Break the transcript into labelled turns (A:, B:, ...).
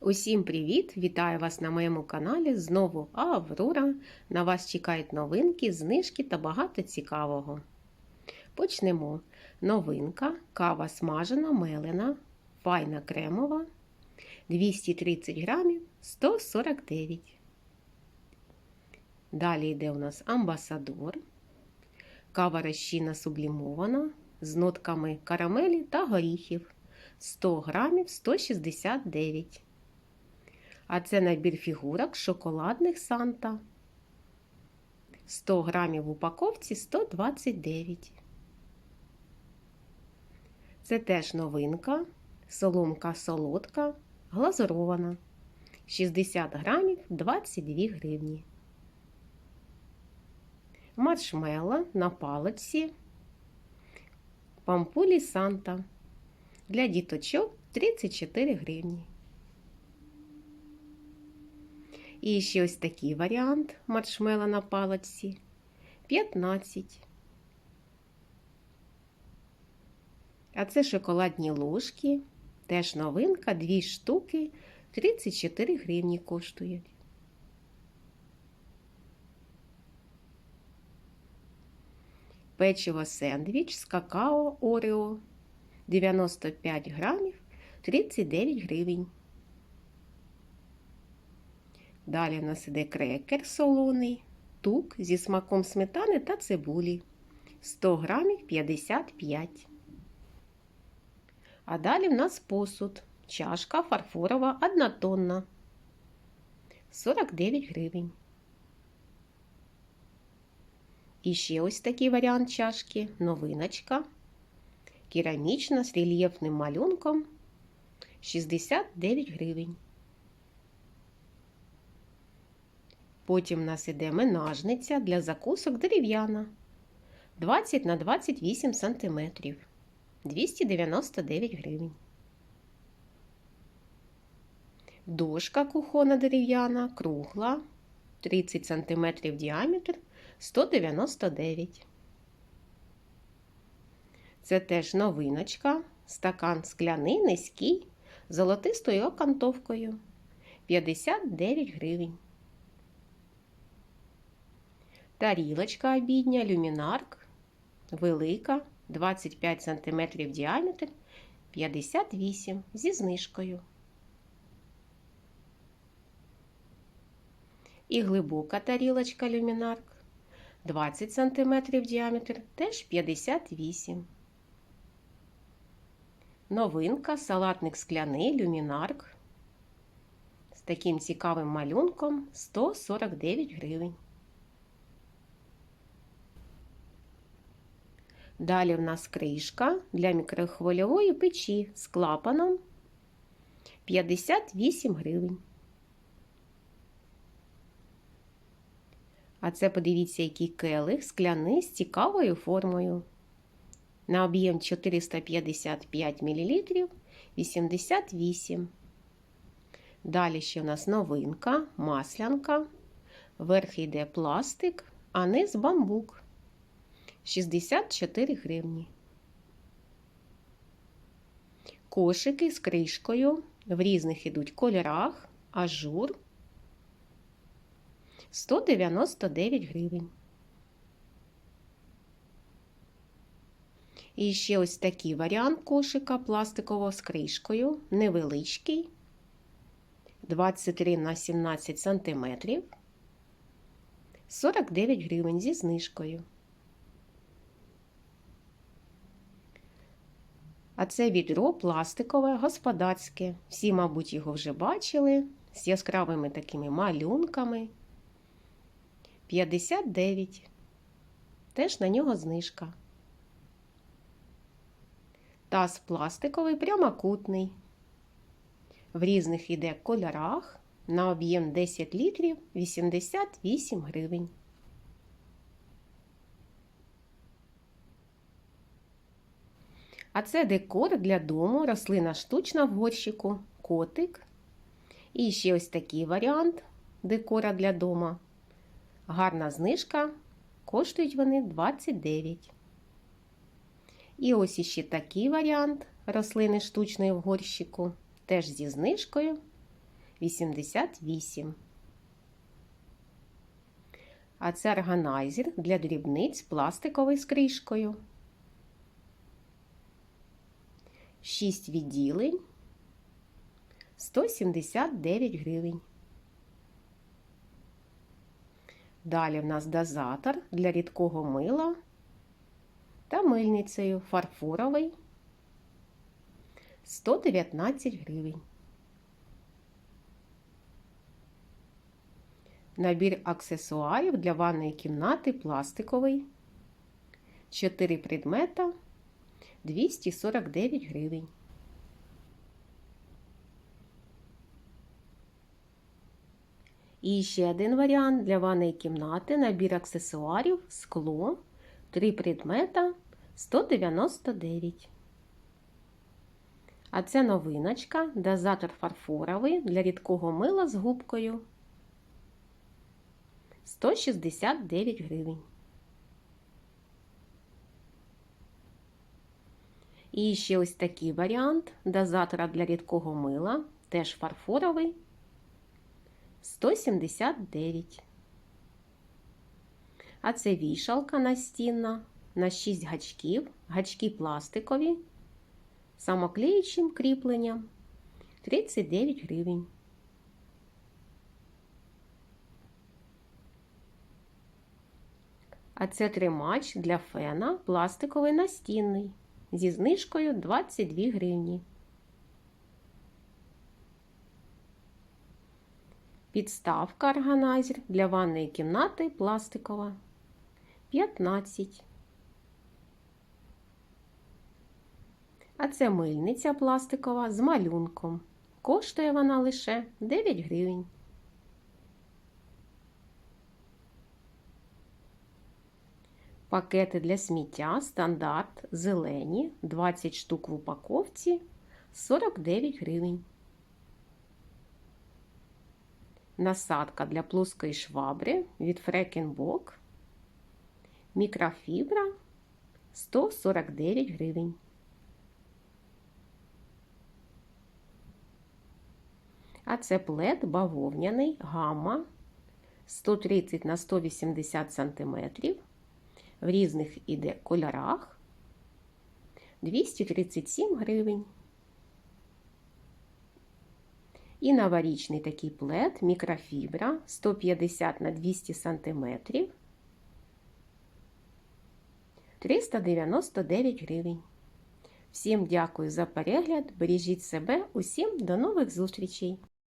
A: Усім привіт! Вітаю вас на моєму каналі. Знову Аврора. На вас чекають новинки, знижки та багато цікавого. Почнемо. Новинка, кава смажена, мелена, файна кремова, 230 грамів, 149. Далі йде у нас амбасадор, кава розчинна сублімована з нотками карамелі та горіхів. 100 грамів 169. А це набір фігурок шоколадних Санта. 100 грамів в упаковці 129. Це теж новинка. Соломка солодка, глазурована. 60 грамів 22 гривні. Маршмелло на паличці. Пампулі Санта. Для діточок 34 гривні. І ще ось такий варіант маршмела на паличці 15. А це шоколадні ложки. Теж новинка, дві штуки 34 гривні коштують. Печиво сендвіч з какао Орео 95 грамів 39 гривень. Далі в нас іде крекер солоний, тук зі смаком сметани та цибулі 100 грамів 55. А далі в нас посуд. Чашка фарфорова однотонна 49 гривень. І ще ось такий варіант чашки новиночка. Керамічна з рельєфним малюнком 69 гривень. Потім в нас іде менажниця для закусок дерев'яна 20 на 28 см 299 гривень. Дошка кухона дерев'яна, кругла 30 см діаметр 199. Це теж новиночка, стакан скляний, низький, золотистою окантовкою 59 гривень. Тарілочка обідня, люмінарк, велика, 25 см діаметр, 58 зі знижкою. І глибока тарілочка люмінарк, 20 см діаметр, теж 58. Новинка, салатник скляний, люмінарк. З таким цікавим малюнком 149 гривень. Далі в нас кришка для мікрохвильової печі з клапаном 58 гривень. А це подивіться, який келих скляний з цікавою формою. На об'єм 455 мл 88. Далі ще у нас новинка, маслянка. Верх йде пластик, а низ бамбук. 64 гривні. Кошики з кришкою в різних ідуть кольорах, ажур 199 гривень. І ще ось такий варіант кошика пластикового з кришкою, невеличкий, 23 на 17 см, 49 гривень зі знижкою. А це відро пластикове, господарське. Всі, мабуть, його вже бачили з яскравими такими малюнками. 59. Теж на нього знижка. Таз пластиковий прямокутний. В різних іде кольорах на об'єм 10 літрів 88 гривень. А це декор для дому, рослина штучна в горщику, котик. І ще ось такий варіант декора для дома. Гарна знижка. Коштують вони 29. І ось іще такий варіант рослини штучної в горщику. Теж зі знижкою 88. А це органайзер для дрібниць пластиковий з. 6 відділень 179 гривень. Далі в нас дозатор для рідкого мила та мильницею фарфоровий 119 гривень. Набір аксесуарів для ванної кімнати пластиковий. 4 предмета 249 гривень. І ще один варіант для ванної кімнати набір аксесуарів, скло, 3 предмета 199. А це новиночка, дозатор фарфоровий для рідкого мила з губкою 169 гривень. І ще ось такий варіант. Дозатора для рідкого мила, теж фарфоровий. 179. А це вішалка настінна на 6 гачків, гачки пластикові, самоклеючим кріпленням. 39 гривень. А це тримач для фена пластиковий настінний зі знижкою 22 гривні. Підставка органайзер для ванної кімнати пластикова 15. А це мильниця пластикова з малюнком. Коштує вона лише 9 гривень. Пакети для сміття стандарт зелені 20 штук в упаковці 49 гривень. Насадка для плоскої швабри від Фрекенбок. Мікрофібра 149 гривень. А це плед бавовняний гамма 130 на 180 см в різних іде кольорах 237 гривень. І новорічний такий плед мікрофібра 150 на 200 см 399 гривень. Всім дякую за перегляд. Бережіть себе, усім до нових зустрічей!